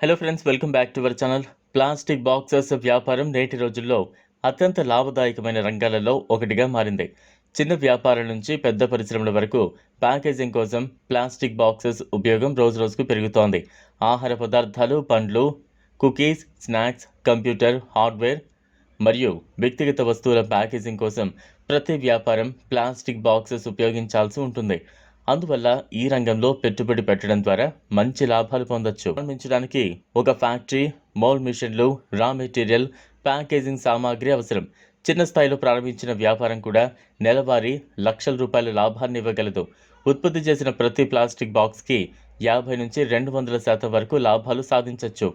Hello friends welcome back to our channel plastic boxes వ్యాపారం నేటి రోజుల్లో అత్యంత లాభదాయకమైన రంగాలలో ఒకటిగా మారింది. చిన్న వ్యాపారం నుంచి పెద్ద పరిశ్రమల వరకు ప్యాకేజింగ్ కోసం ప్లాస్టిక్ బాక్సెస్ ఉపయోగం రోజు రోజుకు పెరుగుతోంది. ఆహార పదార్థాలు పండ్లు కుకీస్ స్నాక్స్ కంప్యూటర్ హార్డ్వేర్ మరియు వ్యక్తిగత వస్తువుల ప్యాకేజింగ్ కోసం ప్రతి వ్యాపారం ప్లాస్టిక్ బాక్సెస్ ఉపయోగించాల్సి ఉంటుంది. అందువల్ల ఈ రంగంలో పెట్టుబడి పెట్టడం ద్వారా మంచి లాభాలు పొందొచ్చు. ప్రారంభించడానికి ఒక ఫ్యాక్టరీ మోల్ మిషన్లు రా మెటీరియల్ ప్యాకేజింగ్ సామాగ్రి అవసరం. చిన్న స్థాయిలో ప్రారంభించిన వ్యాపారం కూడా నెలవారీ లక్షల రూపాయల లాభాన్ని ఇవ్వగలదు. ఉత్పత్తి చేసిన ప్రతి ప్లాస్టిక్ బాక్స్కి యాభై నుంచి రెండు వందల శాతం వరకు లాభాలు సాధించవచ్చు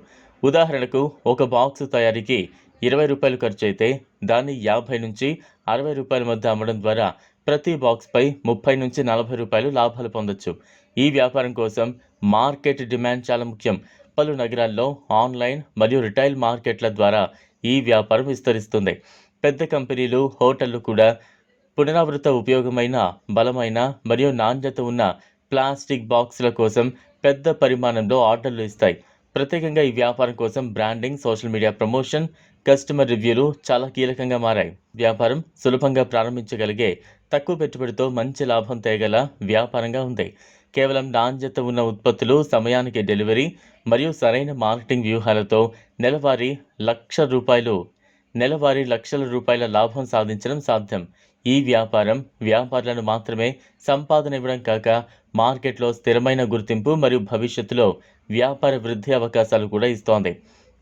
ఉదాహరణకు ఒక బాక్స్ తయారీకి ఇరవై రూపాయలు ఖర్చు అయితే దాన్ని యాభై నుంచి అరవై రూపాయల మధ్య అమ్మడం ద్వారా ప్రతి బాక్స్పై ముప్పై నుంచి నలభై రూపాయలు లాభాలు పొందొచ్చు. ఈ వ్యాపారం కోసం మార్కెట్ డిమాండ్ చాలా ముఖ్యం. పలు నగరాల్లో ఆన్లైన్ మరియు రిటైల్ మార్కెట్ల ద్వారా ఈ వ్యాపారం విస్తరిస్తుంది. పెద్ద కంపెనీలు హోటళ్ళు కూడా పునరావృత ఉపయోగమైన బలమైన మరియు నాణ్యత ఉన్న ప్లాస్టిక్ బాక్సుల కోసం పెద్ద పరిమాణంలో ఆర్డర్లు ఇస్తాయి. ప్రత్యేకంగా ఈ వ్యాపారం కోసం branding social media promotion customer రివ్యూలు చాలా కీలకంగా మారాయి. వ్యాపారం సులభంగా ప్రారంభించగలిగే తక్కువ పెట్టుబడితో మంచి లాభం తేగల వ్యాపారంగా ఉంది. కేవలం నాణ్యత ఉన్న ఉత్పత్తులు సమయానికి డెలివరీ మరియు సరైన మార్కెటింగ్ వ్యూహాలతో నెలవారీ లక్ష రూపాయలు నెలవారీ లక్షల రూపాయల లాభం సాధించడం సాధ్యం. ఈ వ్యాపారం వ్యాపారులను మాత్రమే సంపాదన ఇవ్వడం కాక మార్కెట్లో స్థిరమైన గుర్తింపు మరియు భవిష్యత్తులో వ్యాపార వృద్ధి అవకాశాలు కూడా ఇస్తోంది.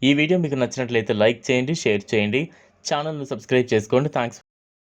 ఈ వీడియో మీకు నచ్చినట్లయితే లైక్ చేయండి షేర్ చేయండి. ఛానల్ను సబ్స్క్రైబ్ చేసుకోండి. థ్యాంక్స్